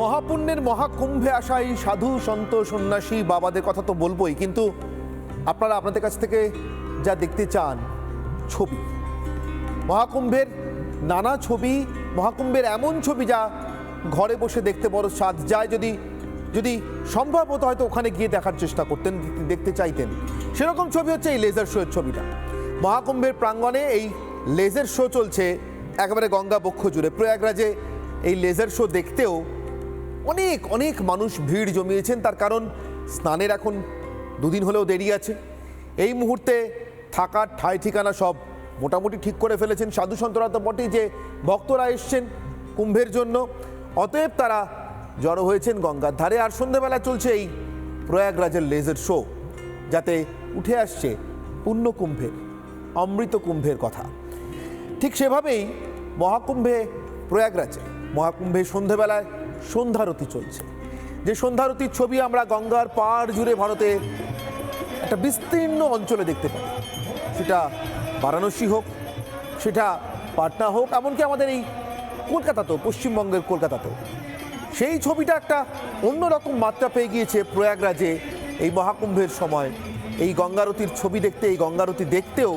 মহাপুণ্যের মহাকুম্ভে আসা এই সাধু, সন্ত, সন্ন্যাসী বাবাদের কথা তো বলবোই, কিন্তু আপনারা আপনাদের কাছ থেকে যা দেখতে চান, ছবি। মহাকুম্ভের নানা ছবি, মহাকুম্ভের এমন ছবি যা ঘরে বসে দেখতে বড় স্বাদ, যায় যদি যদি সম্ভব হতো হয়তো ওখানে গিয়ে দেখার চেষ্টা করতেন, দেখতে চাইতেন। সেরকম ছবি হচ্ছে এই লেজার শোয়ের ছবিটা। মহাকুম্ভের প্রাঙ্গণে এই লেজার শো চলছে, একেবারে গঙ্গা বক্ষ জুড়ে। প্রয়াগরাজে এই লেজার শো দেখতেও অনেক অনেক মানুষ ভিড় জমিয়েছেন। তার কারণ স্নানের এখন দুদিন হলেও দেরি আছে। এই মুহূর্তে থাকার ঠাই ঠিকানা সব মোটামুটি ঠিক করে ফেলেছেন সাধু সন্তরা তো বটেই যে ভক্তরা এসছেন কুম্ভের জন্য। অতএব তারা জড়ো হয়েছেন গঙ্গার ধারে। আর সন্ধেবেলা চলছে এই প্রয়াগরাজের লেজার শো, যাতে উঠে আসছে কুম্ভের অমৃত কুম্ভের কথা। ঠিক সেভাবেই মহাকুম্ভে প্রয়াগরাজে, মহাকুম্ভে সন্ধেবেলায় সন্ধ্যারতি চলছে। যে সন্ধ্যারতির ছবি আমরা গঙ্গার পাড় জুড়ে ভারতে একটা বিস্তীর্ণ অঞ্চলে দেখতে পাই। সেটা বারাণসী হোক, সেটা পাটনা হোক, এমনকি আমাদের এই কলকাতাতেও, পশ্চিমবঙ্গের কলকাতাতেও। সেই ছবিটা একটা অন্যরকম মাত্রা পেয়ে গিয়েছে প্রয়াগরাজে এই মহাকুম্ভের সময়। এই গঙ্গারতির ছবি দেখতে, এই গঙ্গারতি দেখতেও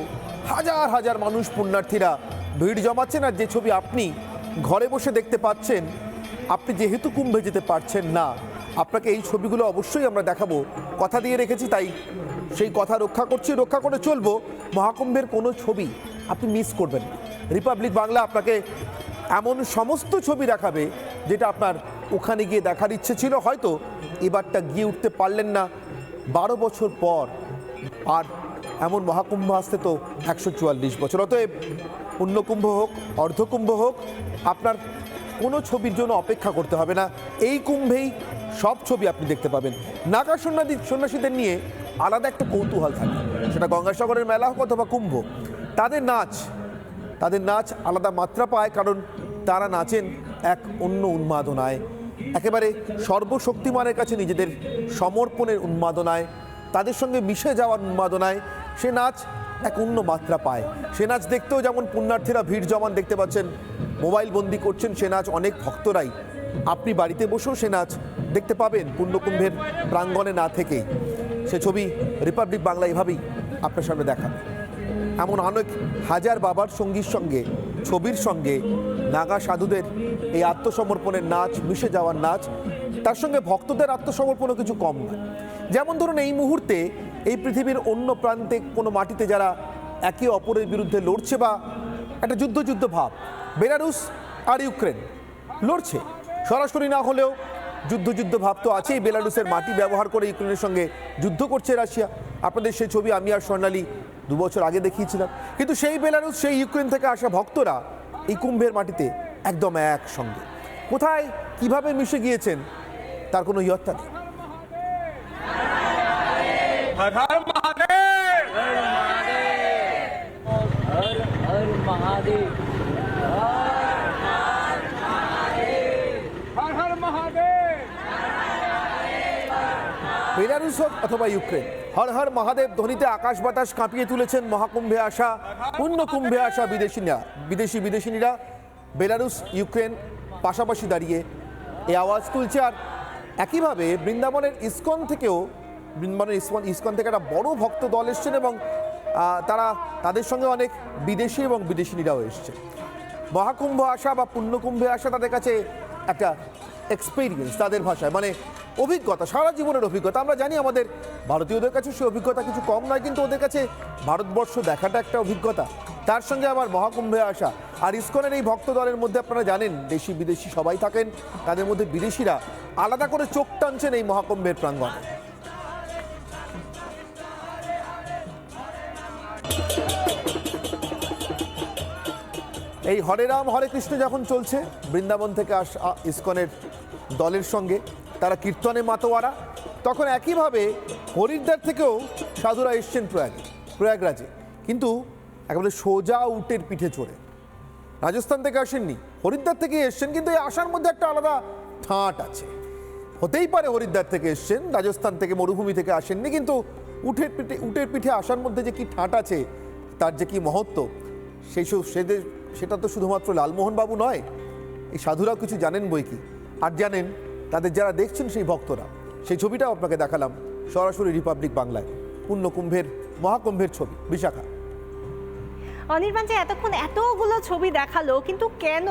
হাজার হাজার মানুষ পুণ্যার্থীরা ভিড় জমাচ্ছেন। আর যে ছবি আপনি ঘরে বসে দেখতে পাচ্ছেন আপনি যেহেতু কুম্ভে যেতে পারছেন না, আপনাকে এই ছবিগুলো অবশ্যই আমরা দেখাবো। কথা দিয়ে রেখেছি তাই সেই কথা রক্ষা করছি, রক্ষা করে চলবো। মহাকুম্ভের কোনো ছবি আপনি মিস করবেন রিপাবলিক বাংলা আপনাকে এমন সমস্ত ছবি দেখাবে যেটা আপনার ওখানে গিয়ে দেখার ইচ্ছে ছিল, হয়তো এবারটা গিয়ে উঠতে পারলেন না। বারো বছর পর আর এমন মহাকুম্ভ আসতে তো একশো চুয়াল্লিশ বছর। অতএব পুণ্যকুম্ভ হোক, অর্ধকুম্ভ হোক, আপনার কোনো ছবির জন্য অপেক্ষা করতে হবে না। এই কুম্ভেই সব ছবি আপনি দেখতে পাবেন। নাগা সন্ন্যাসী সন্ন্যাসীদের নিয়ে আলাদা একটা কৌতূহল থাকে। সেটা গঙ্গাসাগরের মেলা হোক অথবা কুম্ভ। তাদের নাচ তাদের নাচ আলাদা মাত্রা পায় কারণ তারা নাচেন এক অন্য উন্মাদনায়। একেবারে সর্বশক্তিমানের কাছে নিজেদের সমর্পণের উন্মাদনায়, তাদের সঙ্গে মিশে যাওয়ার উন্মাদনায় সে নাচ এক অন্য মাত্রা পায়। সে নাচ দেখতেও যেমন পুণ্যার্থীরা ভিড় জমান দেখতে পাচ্ছেন মোবাইল বন্দি করছেন সে নাচ অনেক ভক্তরাই। আপনি বাড়িতে বসেও সে নাচ দেখতে পাবেন পুণ্যকুম্ভের প্রাঙ্গণে না থেকেই সে ছবি রিপাবলিক বাংলা এভাবেই আপনার সামনে দেখাবে এমন অনেক হাজার বাবার সঙ্গীর সঙ্গে, ছবির সঙ্গে নাগা সাধুদের এই আত্মসমর্পণের নাচ, মিশে যাওয়ার নাচ, তার সঙ্গে ভক্তদের আত্মসমর্পণও কিছু কম নয়। যেমন ধরুন এই মুহূর্তে এই পৃথিবীর অন্য প্রান্তে কোনো মাটিতে যারা একে অপরের বিরুদ্ধে লড়ছে বা একটা যুদ্ধ যুদ্ধ ভাব। বেলারুস আর ইউক্রেন লড়ছে। সরাসরি না হলেও যুদ্ধ যুদ্ধ ভাব তো আছেই। বেলারুসের মাটি ব্যবহার করে ইউক্রেনের সঙ্গে যুদ্ধ করছে রাশিয়া। আপনাদের সেই ছবি আমি আর স্বর্ণালী দু বছর আগে দেখিয়েছিলাম। কিন্তু সেই বেলারুস সেই ইউক্রেন থেকে আসা ভক্তরা এই কুম্ভের মাটিতে একদম একসঙ্গে। কোথায়, কীভাবে মিশে গিয়েছেন, তার কোনো ইয়ত্তা নেই। বেলারুস হোক অথবা ইউক্রেন, হর হর মহাদেব ধ্বনিতে আকাশ বাতাস কাঁপিয়ে তুলেছেন মহাকুম্ভে আসা পূর্ণ কুম্ভে আসা বিদেশিরা বিদেশি বিদেশিনীরা বেলারুস ইউক্রেন পাশাপাশি দাঁড়িয়ে এই আওয়াজ তুলছে। আর একইভাবে বৃন্দাবনের ইস্কন থেকেও, বৃন্দাবনের ইস্কন, ইসকন থেকে একটা বড় ভক্ত দল এসছেন এবং তারা তাদের সঙ্গে অনেক বিদেশি এবং বিদেশিনীরাও এসছে মহাকুম্ভ আসা বা পুণ্যকুম্ভে আসা তাদের কাছে একটা এক্সপিরিয়েন্স তাদের ভাষায়। মানে অভিজ্ঞতা, সারা জীবনের অভিজ্ঞতা। আমরা জানি আমাদের ভারতীয়দের কাছে সে অভিজ্ঞতা কিছু কম নয়, কিন্তু ওদের কাছে ভারতবর্ষ দেখাটা একটা অভিজ্ঞতা। তার সঙ্গে আবার মহাকুম্ভে আসা। আর ইস্কনের এই ভক্ত দলের মধ্যে আপনারা জানেন, দেশি বিদেশি সবাই থাকেন, তাদের মধ্যে বিদেশিরা আলাদা করে চোখ টানছেন এই মহাকুম্ভের প্রাঙ্গণে। এই হরে রাম, হরে কৃষ্ণ যখন চলছে, বৃন্দাবন থেকে আসা ইস্কনের দলের সঙ্গে। তারা কীর্তনে মাতোয়ারা। তখন একইভাবে হরিদ্বার থেকেও সাধুরা এসছেন প্রয়াগে, প্রয়াগরাজে। কিন্তু একেবারে সোজা উটের পিঠে চড়ে। রাজস্থান থেকে আসেননি, হরিদ্বার থেকে এসছেন, কিন্তু এই আসার মধ্যে একটা আলাদা ঠাঁট আছে। হতেই পারে হরিদ্বার থেকে এসছেন, রাজস্থান থেকে মরুভূমি থেকে আসেননি, কিন্তু উঠের পিঠে, উটের পিঠে আসার মধ্যে যে কি ঠাঁট আছে, তার যে কি মহত্ব, সেই সব সেদের সেটা তো শুধুমাত্র লালমোহনবাবু নয়, এই সাধুরাও কিছু জানেন বই কি আর জানেন তাদের যারা দেখছেন সেই ভক্তরা, সেই ছবিটাও আপনাকে দেখালাম সরাসরি রিপাবলিক বাংলায়, পূর্ণকুম্ভের, মহাকুম্ভের ছবি, বিশাখা। অনির্বাণ যে এতক্ষণ এতগুলো ছবি দেখাল, কিন্তু কেন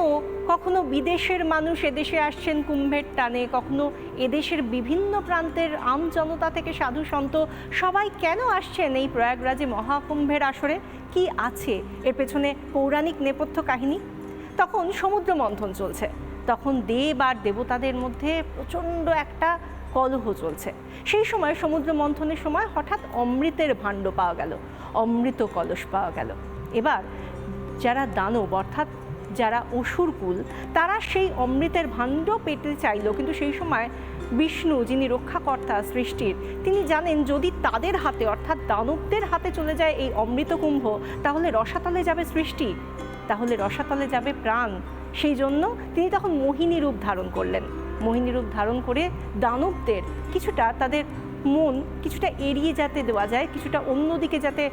কখনো বিদেশের মানুষ এদেশে আসছেন কুম্ভের টানে? কখনো এদেশের বিভিন্ন প্রান্তের আম জনতা থেকে সাধু সন্ত, সবাই কেন আসছেন এই প্রয়াগরাজে মহাকুম্ভের আসরে? কি আছে? এর পেছনে পৌরাণিক নেপথ্য কাহিনী? তখন সমুদ্র মন্থন চলছে। তখন দেব আর দেবতাদের মধ্যে প্রচণ্ড একটা কলহ চলছে। সেই সময় সমুদ্র মন্থনের সময় হঠাৎ অমৃতের ভাণ্ড পাওয়া গেল, অমৃত কলস পাওয়া গেল। এবার যারা দানব অর্থাৎ যারা অসুরকুল তারা সেই অমৃতের ভাণ্ড পেতে চাইলো। কিন্তু সেই সময় বিষ্ণু, যিনি রক্ষাকর্তা সৃষ্টির, তিনি জানেন যদি তাদের হাতে অর্থাৎ দানবদের হাতে চলে যায় এই অমৃত কুম্ভ, তাহলে রসাতলে যাবে সৃষ্টি, তাহলে রসাতলে যাবে প্রাণ। সেই জন্য তিনি তখন মোহিনী রূপ ধারণ করলেন। মোহিনী রূপ ধারণ করে দানবদের কিছুটা তাদের মন কিছুটা এড়িয়ে যাতে দেওয়া যায়, কিছুটা অন্যদিকে যাতে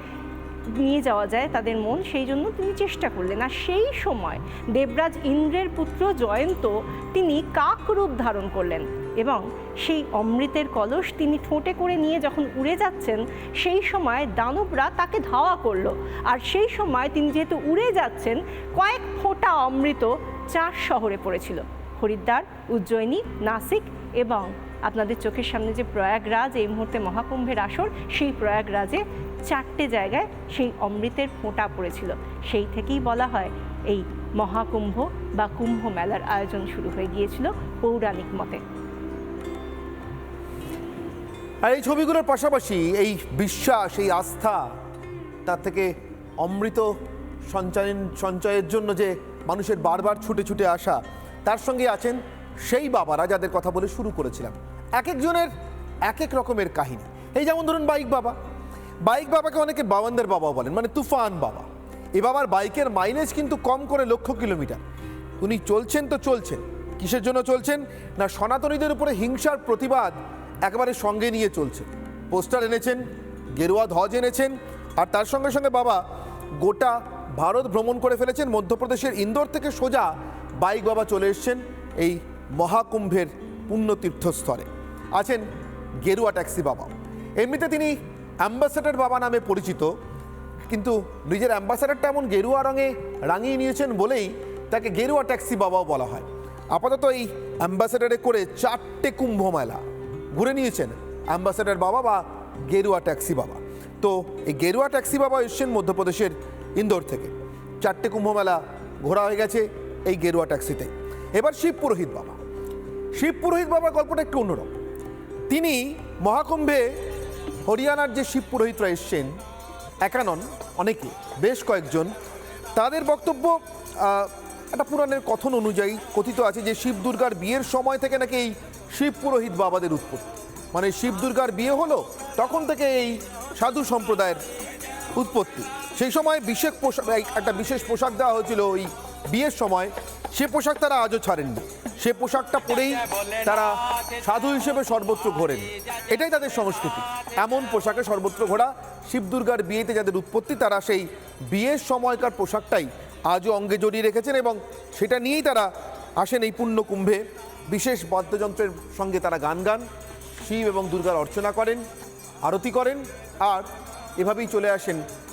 নিয়ে যাওয়া যায় তাদের মন, সেই জন্য তিনি চেষ্টা করলেন। আর সেই সময় দেবরাজ ইন্দ্রের পুত্র জয়ন্ত তিনি কাক রূপ ধারণ করলেন এবং সেই অমৃতের কলস তিনি ঠোঁটে করে নিয়ে যখন উড়ে যাচ্ছেন, সেই সময় দানবরা তাকে ধাওয়া করল। আর সেই সময় তিনি যেহেতু উড়ে যাচ্ছেন, কয়েক ফোঁটা অমৃত চার শহরে পড়েছিল। হরিদ্বার, উজ্জয়িনী, নাসিক এবং আপনাদের চোখের সামনে যে প্রয়াগরাজ, এই মুহূর্তে মহাকুম্ভের আসর, সেই প্রয়াগরাজে চারটে জায়গায় সেই অমৃতের ফোঁটা পড়েছিল। সেই থেকেই বলা হয় এই মহাকুম্ভ বা কুম্ভ মেলার আয়োজন শুরু হয়ে গিয়েছিল পৌরাণিক মতে। আর এই ছবিগুলোর পাশাপাশি এই বিশ্বাস, এই আস্থা, তার থেকে অমৃত সঞ্চয়ন সঞ্চয়ের জন্য যে মানুষের বারবার ছুটে ছুটে আসা, তার সঙ্গে আছেন সেই বাবারা যাদের কথা বলে শুরু করেছিলাম। এক একজনের এক এক রকমের কাহিনী। এই যেমন ধরুন বাইক বাবা। বাইক বাবাকে অনেকে বাবানদের বাবা বলেন মানে তুফান বাবা। এ বাবার বাইকের মাইলেজ কিন্তু কম করে লক্ষ কিলোমিটার। উনি চলছেন তো চলছেন, কিসের জন্য চলছেন? না সনাতনীদের উপরে হিংসার প্রতিবাদ একেবারে সঙ্গে নিয়ে চলছে। পোস্টার এনেছেন, গেরুয়া ধ্বজ এনেছেন, আর তার সঙ্গে সঙ্গে বাবা গোটা ভারত ভ্রমণ করে ফেলেছেন। মধ্যপ্রদেশের ইন্দোর থেকে সোজা বাইক বাবা চলে এসছেন এই মহাকুম্ভের পুণ্যতীর্থস্থলে। আছেন গেরুয়া ট্যাক্সি বাবা। এমনিতে তিনি অ্যাম্বাসেডার বাবা নামে পরিচিত, কিন্তু নিজের অ্যাম্বাসাডারটা এমন গেরুয়া রঙে রাঙিয়ে নিয়েছেন বলেই তাকে গেরুয়া ট্যাক্সি বাবাও বলা হয়। আপাতত এই অ্যাম্বাসেডারে করে চারটে কুম্ভ মেলা ঘুরে নিয়েছেন অ্যাম্বাসেডার বাবা বা গেরুয়া ট্যাক্সি বাবা। তো এই গেরুয়া ট্যাক্সি বাবা এসছেন মধ্যপ্রদেশের ইন্দোর থেকে। চারটে কুম্ভ মেলা ঘোরা হয়ে গেছে এই গেরুয়া ট্যাক্সিতে। এবার শিব পুরোহিত বাবা। শিব পুরোহিত বাবার গল্পটা একটু অন্যরকম। তিনি মহাকুম্ভে হরিয়ানার যে শিব পুরোহিতরা এসছেন, একানন অনেকে, বেশ কয়েকজন, তাদের বক্তব্য একটা পুরাণের কথন অনুযায়ী কথিত আছে যে শিব দুর্গার বিয়ের সময় থেকে নাকি এই শিব পুরোহিত বাবাদের উৎপত্তি। মানে শিব দুর্গার বিয়ে হলো, তখন থেকে এই সাধু সম্প্রদায়ের উৎপত্তি। সেই সময় বিশেষ পোশাক, একটা বিশেষ পোশাক দেওয়া হয়েছিল ওই বিয়ের সময়। সে পোশাক তারা আজও ছাড়েননি। সে পোশাকটা পরেই তারা সাধু হিসেবে সর্বত্র ঘোরেন। এটাই তাদের সংস্কৃতি। এমন পোশাকে সর্বত্র ঘোরা শিব দুর্গার বিয়েতে যাদের উৎপত্তি, তারা সেই বিয়ের সময়কার পোশাকটাই আজও অঙ্গে জড়িয়ে রেখেছেন এবং সেটা নিয়েই তারা আসেন এই পুণ্য কুম্ভে বিশেষ বাদ্যযন্ত্রের সঙ্গে তারা গান গান, শিব এবং দুর্গার অর্চনা করেন, আরতি করেন আর এভাবেই চলে আসেন